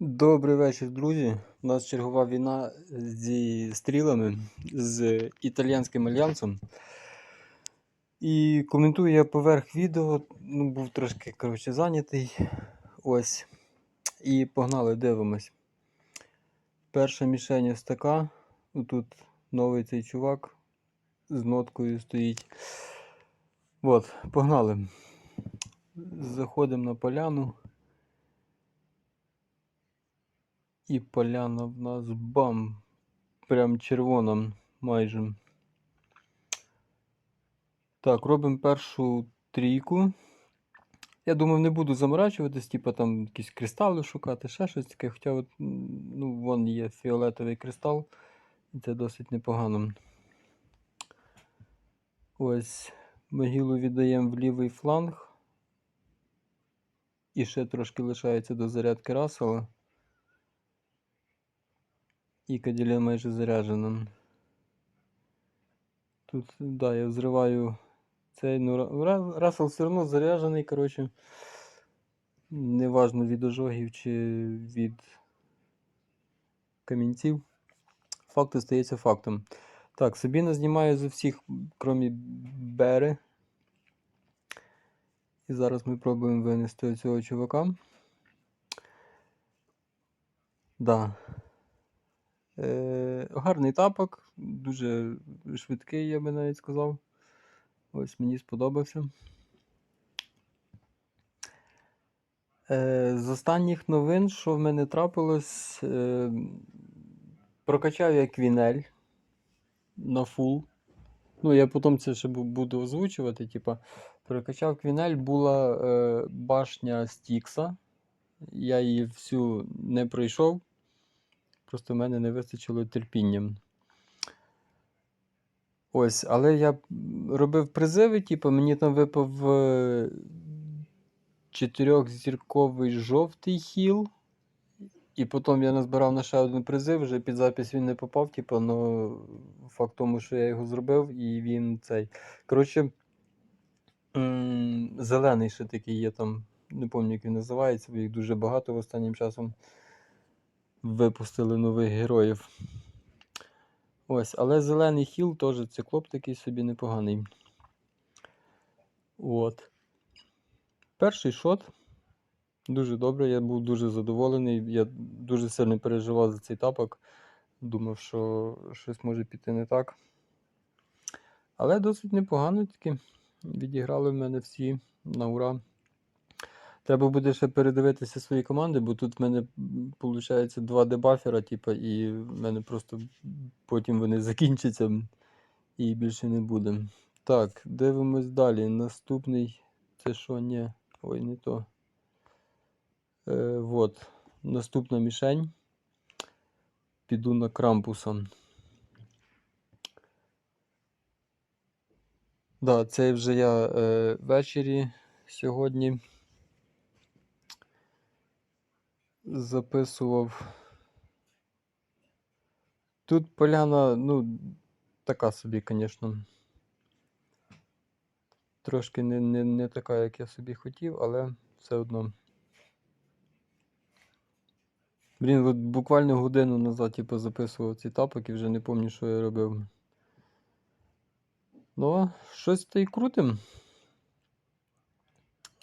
Добрий вечір, друзі. У нас чергова війна зі стрілами з італійським альянсом. І коментую я поверх відео. Ну, був трошки коротше, зайнятий. Ось. І погнали, дивимось. Перша мішень ось така. Тут новий цей чувак з ноткою стоїть. От, погнали. Заходимо на поляну. І поляна в нас бам! Прям червона майже. Так, робимо першу трійку. Я думав, не буду заморачуватись, типу там якісь кристали шукати, ще щось таке. Хоча от, ну, вон є фіолетовий кристал, і це досить непогано. Ось, могилу віддаємо в лівий фланг. І ще трошки лишається до зарядки Рассела. І каділя майже заряджена. Тут, да, я взриваю цей, ну, Ра- Ра- Рассел все одно заряджений, коротше. Неважно від ожогів чи від камінців. Факт остається фактом. Так, Сабіна знімає з усіх, крім Бери. І зараз ми пробуємо винести цього чувака. Да. Е, гарний тапок, дуже швидкий, я би навіть сказав. Ось мені сподобався. Е, з останніх новин, що в мене трапилось, е, прокачав я квінель на фул. Ну, я потім це ще буду озвучувати. Типа, прокачав квінель, була е, башня Стікса. Я її всю не пройшов. Просто в мене не вистачило терпіння. Ось, але я робив призиви, типу, мені там випав е, чотирьохзірковий жовтий хіл. І потім я назбирав на ще один призив, вже під запис він не попав, типу, ну факт тому, що я його зробив, і він цей. Коротше, зелений ще такий є там, не пам'ятаю, як він називається, бо їх дуже багато в останнім часом випустили нових героїв. Ось, але зелений хіл теж циклоп такий собі непоганий. От. Перший шот. Дуже добре, я був дуже задоволений. Я дуже сильно переживав за цей тапок. Думав, що щось може піти не так. Але досить непогано таки. Відіграли в мене всі на ура. Треба буде ще передивитися свої команди, бо тут в мене виходить два дебафера, типу, і в мене просто потім вони закінчаться і більше не буде. Так, дивимось далі. Наступний. Це що? Ні. Ой, не то. Е, вот. Наступна мішень. Піду на крампуса. Да, це вже я е, ввечері сьогодні записував. Тут поляна, ну, така собі, звісно. Трошки не, не, не така, як я собі хотів, але все одно. Блін, от буквально годину назад типу, записував ці тапок і вже не пам'ятаю, що я робив. Ну, щось та й крутим.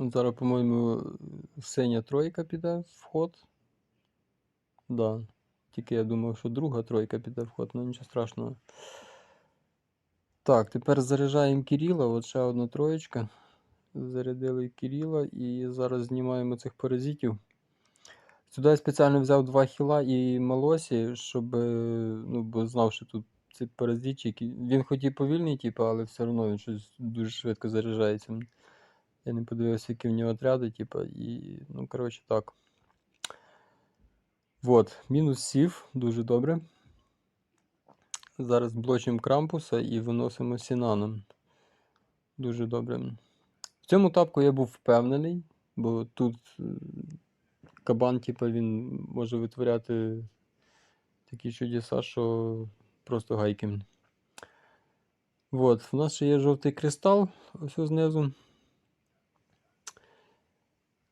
Зараз, по-моєму, синя тройка піде в ход. Да. Тільки я думав, що друга тройка піде в ход, ну нічого страшного. Так, тепер заряджаємо Кирила, от ще одна троєчка. Зарядили Кирила і зараз знімаємо цих паразитів. Сюди я спеціально взяв два хіла і малосі, щоб, е, ну, бо знав, що тут цей паразитчик. Він хоч і повільний, типу, але все одно він щось дуже швидко заряджається. Я не подивився, які в нього отряди, типу, і, ну, коротше, так. Вот, мінус сів, дуже добре. Зараз блочимо крампуса і виносимо сінаном. Дуже добре. В цьому тапку я був впевнений, бо тут е, кабан, типу, він може витворяти такі чудеса, що просто гайки. Вот, у нас ще є жовтий кристал, ось знизу.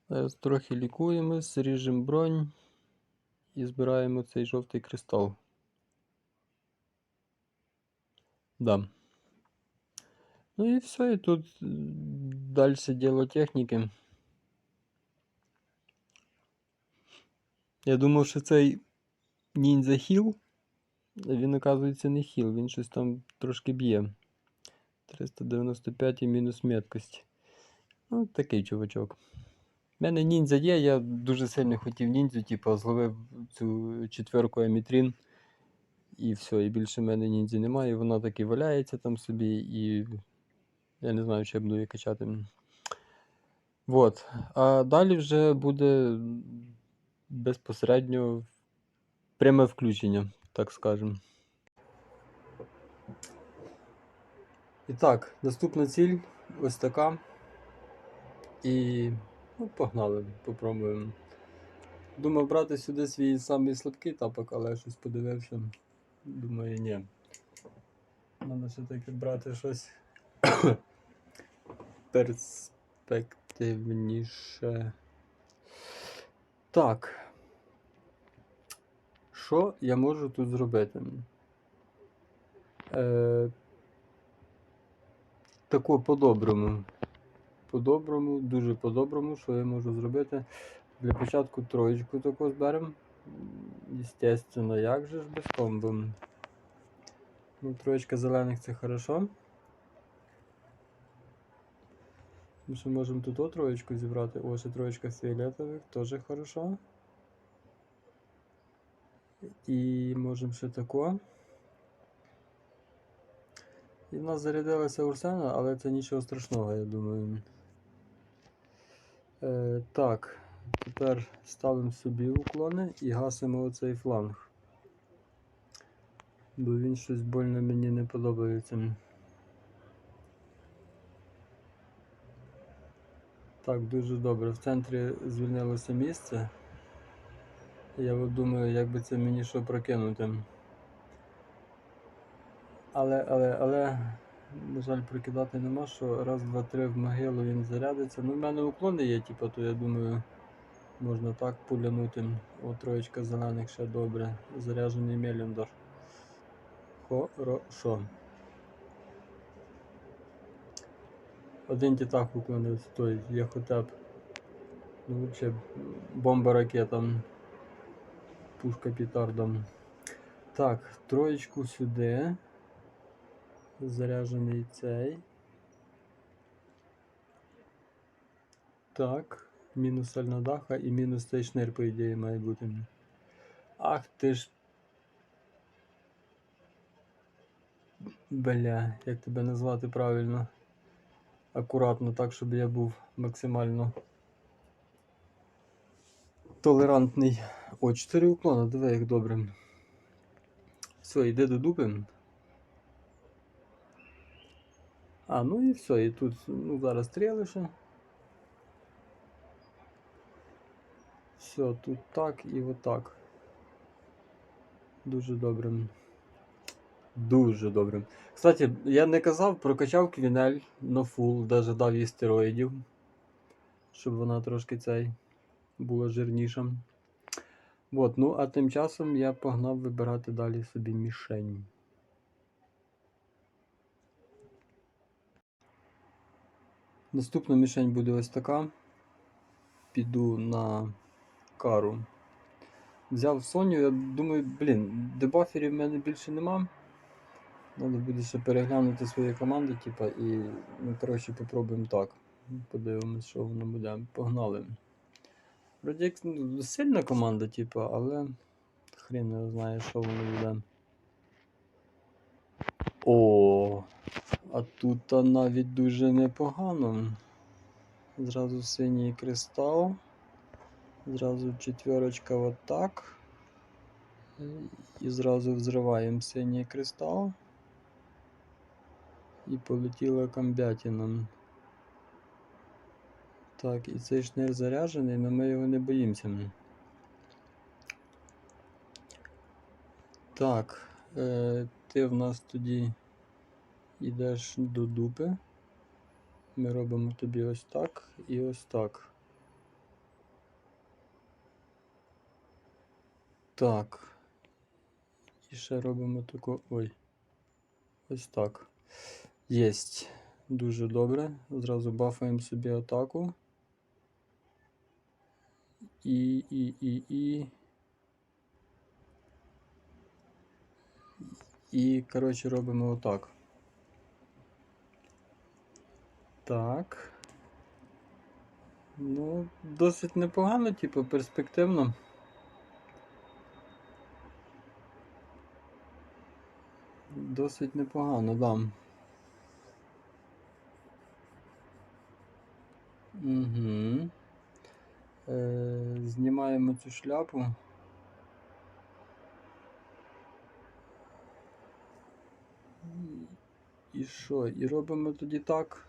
Зараз трохи лікуємось, ріжемо бронь. і збираємо цей жовтий кристал. Да. Ну і все, і тут далі діло техніки. Я думав, що цей ніндзя хіл, він, оказується, не хіл, він щось там трошки б'є. 395 і мінус меткость. Ну, такий чувачок. У мене ніндзя є, я дуже сильно хотів ніндзю, типу, зловив цю четверку Емітрін. І все, і більше в мене ніндзі немає. і Вона так і валяється там собі, і я не знаю, чи я буду її качати. Вот. А далі вже буде безпосередньо пряме включення, так скажемо. І так, наступна ціль ось така. І ну, погнали, попробуємо. Думав брати сюди свій самий слабкий тапок, але я щось подивився. Думаю, ні. Треба все-таки брати щось перспективніше. Так. Що я можу тут зробити? Е, тако по-доброму. По-доброму, дуже по-доброму, що я можу зробити. Для початку троєчку таку зберемо. Естественно, як же ж без комбо. Ну, троєчка зелених це хорошо. Ми ще можемо тут троєчку зібрати. О, ще троєчка фіолетових, теж хорошо. І можемо ще тако. І в нас зарядилася Урсена, але це нічого страшного, я думаю. Е, так, тепер ставимо собі уклони і гасимо оцей фланг. Бо він щось больно мені не подобається. Так, дуже добре. В центрі звільнилося місце. Я думаю, як би це мені що прокинути. Але, але, але, на жаль, прокидати нема, що раз, два, три в могилу він зарядиться. Ну, в мене уклони є, типу, то я думаю, можна так пулянути. О, троєчка зелених ще добре. Заряджений Меліндор. Хорошо. Один тітак уклонив, той є хоча б. Ну, взагалі, бомба ракета. Пушка петардом. Так, троєчку сюди. Заряджений цей. Так, мінус сальна даха і мінус цей шнир, по ідеї, має бути. Ах ти ж. Бля, як тебе назвати правильно? Акуратно, так, щоб я був максимально толерантний. О, 4 уклона, диви як добре. Все, йде до дуби. А, ну і все, і тут ну, зараз три лише. Все, тут так і отак. Дуже добре. Дуже добре. Кстати, я не казав, прокачав квінель на фул, даже дав їй стероїдів, щоб вона трошки цей була жирніша. От, ну а тим часом я погнав вибирати далі собі мішень. Наступна мішень буде ось така. Піду на кару. Взяв Соню, я думаю, блін, дебаферів в мене більше нема. Треба буде ще переглянути свої команди, типа, і ну, коротше, попробуємо так. Подивимось, що воно буде. Погнали. Вроді як ну, сильна команда, типа, але хрін не знає, що воно буде. О, а тут навіть дуже непогано. Зразу синій кристал. Зразу четверочка отак. І зразу взриваємо синій кристал. І полетіла камбятіна. Так, і цей шнир заряджений, але ми його не боїмося. Так, е, ти в нас тоді йдеш до дупи. Ми робимо тобі ось так і ось так. Так. І ще робимо таку. Ой. Ось так. Єсть. Дуже добре. Зразу бафаємо собі атаку. І, і, і, і. І, коротше, робимо отак. Так. Ну, досить непогано, типу, перспективно. Досить непогано, да. Угу. Е, знімаємо цю шляпу. І що? І робимо тоді так.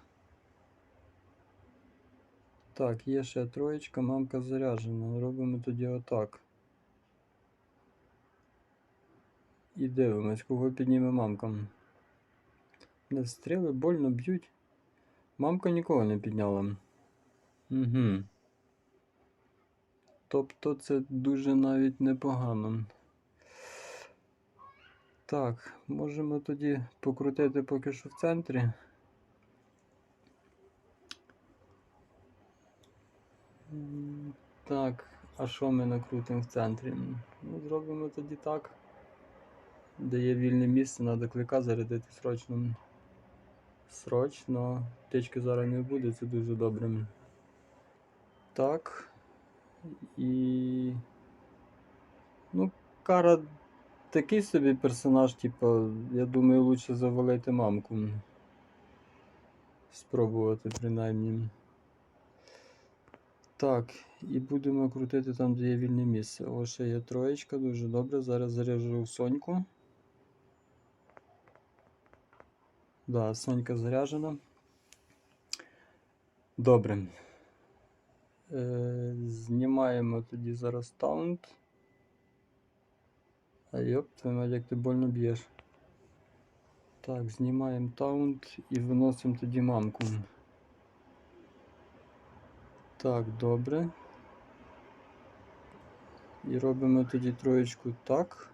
Так, є ще троєчка, мамка заряджена. Робимо тоді отак. І дивимось, кого підніме мамка. Не стріли больно б'ють. Мамка нікого не підняла. Угу. Тобто це дуже навіть непогано. Так, можемо тоді покрутити поки що в центрі. Так, а що ми накрутимо в центрі? Ну, зробимо тоді так. Де є вільне місце, треба клика зарядити срочно. Срочно. Течки зараз не буде, це дуже добре. Так. І. Ну, кара такий собі персонаж, типу, я думаю, лучше завалити мамку. Спробувати принаймні. Так, і будемо крутити там, де є вільне місце. О, ще є троєчка, дуже добре. Зараз заряджу Соньку. Да, Сонька заряджена. Добре. Е, знімаємо тоді зараз таунт. А йоп, твою як ти больно б'єш. Так, знімаємо таунт і виносимо тоді мамку. Так, добре. І робимо тоді троєчку так.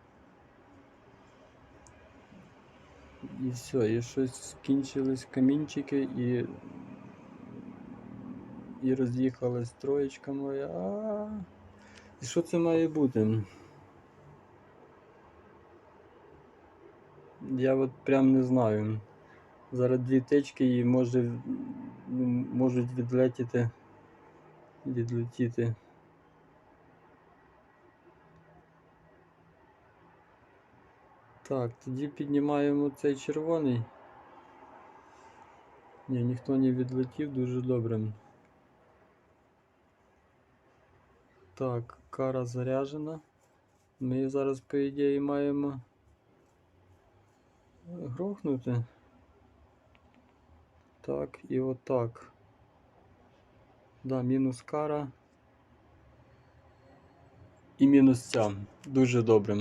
І все, і щось скінчились камінчики і. І роз'їхалась троєчка моя. А, І що це має бути? Я от прям не знаю. Зараз дві течки і може ну, можуть відлетіти. Відлетіти. Так, тоді піднімаємо цей червоний. Ні, ніхто не відлетів, дуже добре. Так, кара заряджена. Ми зараз, по ідеї, маємо грохнути. Так, і отак. Да, мінус кара. І мінус ця. Дуже добре.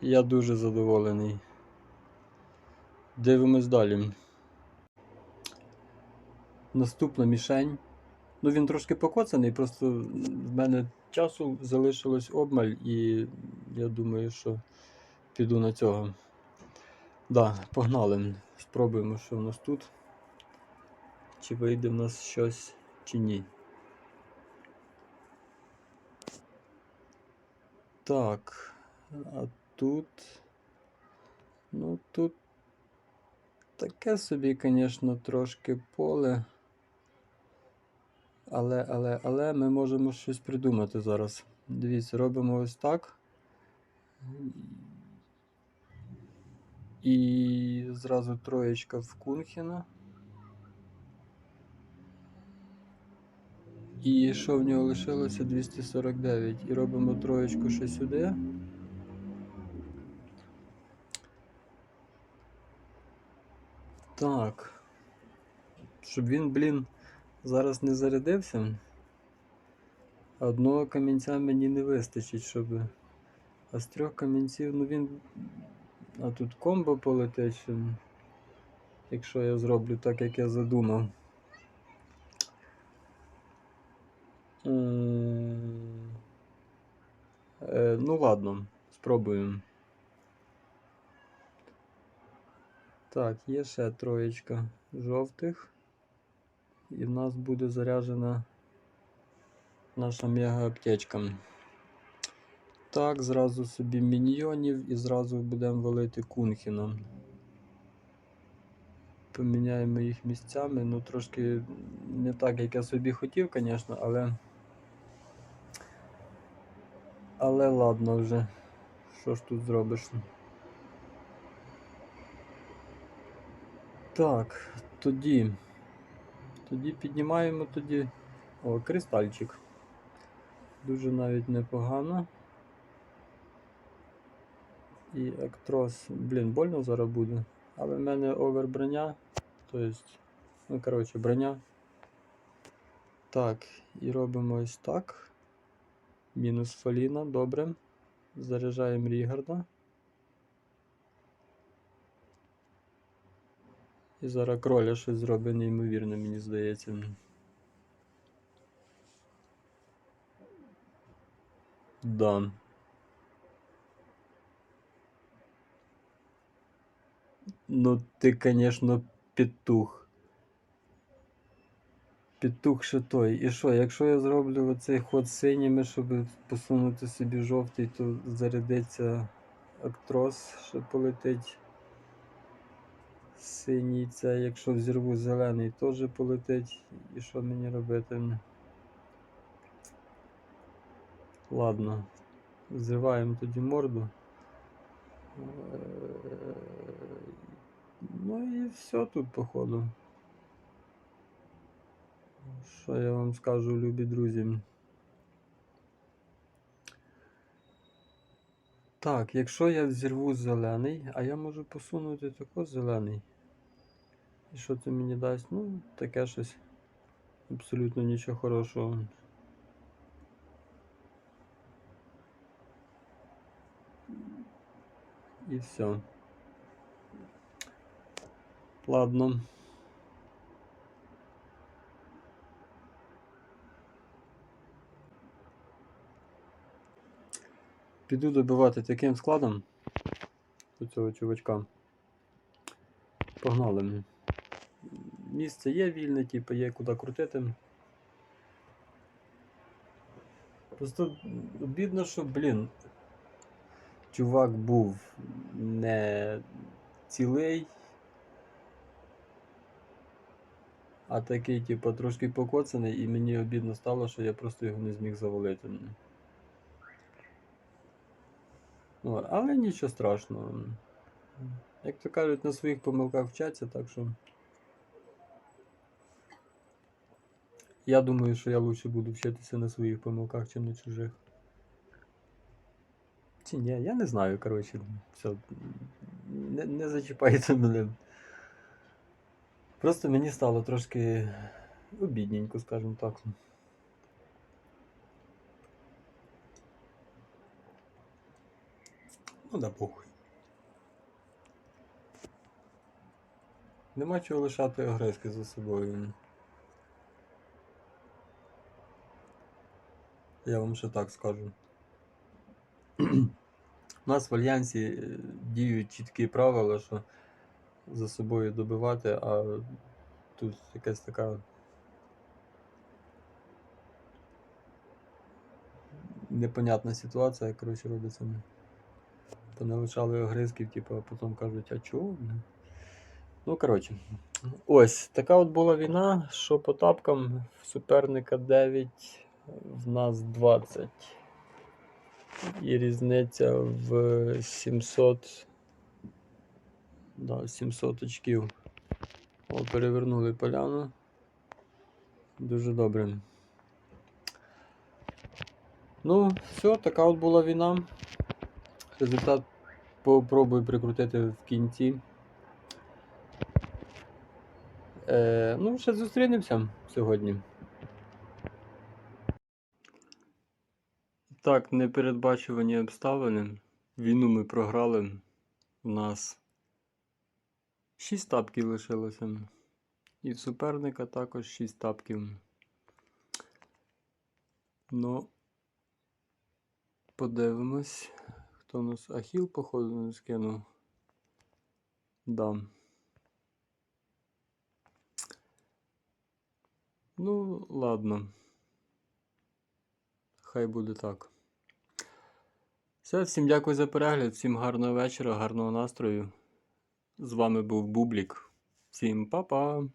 Я дуже задоволений. Дивимось далі. Наступна мішень. Ну, він трошки покоцаний, просто в мене часу залишилось обмаль, і я думаю, що піду на цього. Да, погнали. Спробуємо, що в нас тут. Чи вийде в нас щось, чи ні. Так, а тут. Ну тут таке собі, звісно, трошки поле. Але, але, але ми можемо щось придумати зараз. Дивіться, робимо ось так. І зразу троєчка в Кунхена. І що в нього лишилося 249. І робимо троєчку ще сюди. Так. Щоб він, блін, зараз не зарядився. Одного камінця мені не вистачить, щоб. А з трьох камінців, ну він. А тут комбо полетить, що... якщо я зроблю так, як я задумав. М, ну ладно, спробуємо. Так, є ще троєчка жовтих. І в нас буде заряджена наша мега аптечка. Так, зразу собі міньйонів і зразу будемо валити Кунхіна. Поміняємо їх місцями. Ну, трошки не так, як я собі хотів, звісно, але. Але ладно вже. Що ж тут зробиш? Так, тоді. Тоді піднімаємо тоді. О, кристальчик. Дуже навіть непогано. І актрос, блін, больно зараз буде. Але в мене овер броня. Тобто, ну, коротше, броня. Так, і робимо ось так. Мінус Фаліна, добре. Заряджаємо Рігарда. І зараз кроля щось зробить неймовірне, мені здається. Да. Ну, ти, конечно, петух. Петух ще той. І що, якщо я зроблю оцей ход синіми, щоб посунути собі жовтий, то зарядиться актрос, що полетить. Синій це, якщо взірву зелений, теж полетить. І що мені робити? Ладно, взриваємо тоді морду. Ну і все тут, походу. Що я вам скажу, любі друзі? Так, якщо я взірву зелений, а я можу посунути тако зелений. І що це мені дасть? Ну, таке щось. Абсолютно нічого хорошого. І все. Ладно. Піду добивати таким складом до цього чувачка. Погнали. Місце є вільне, типу, є куди крутити. Просто обідно, що, блін, чувак був не цілий, а такий, типу, трошки покоцаний, і мені обідно стало, що я просто його не зміг завалити. Ну, але нічого страшного. Як то кажуть, на своїх помилках вчаться, так що. Я думаю, що я лучше буду вчитися на своїх помилках, чим на чужих. Чи ні, я не знаю, коротше, все. Не, не зачіпайте мене. Просто мені стало трошки обідненько, скажімо так. Ну да похуй. Нема чого лишати огризки за собою. Я вам ще так скажу. У нас в Альянсі е, діють чіткі правила, що за собою добивати, а тут якась така непонятна ситуація, коротше, робиться. Поналишали огризків, типу, а потім кажуть, а чого? Ну, коротше. Ось, така от була війна, що по тапкам в суперника 9, в нас 20. І різниця в 700. Да, 700 очків. О, перевернули поляну. Дуже добре. Ну, все, така от була війна. Результат попробую прикрутити в кінці. Е, ну, ще зустрінемося сьогодні. Так, непередбачувані обставини. Війну ми програли. У нас 6 тапків лишилося. І в суперника також 6 тапків. Ну, Подивимось. Хто нас Ахіл, походу, не скинув. Да. Ну, ладно. Хай буде так. Все, всім дякую за перегляд, всім гарного вечора, гарного настрою. З вами був Бублік. Всім па-па!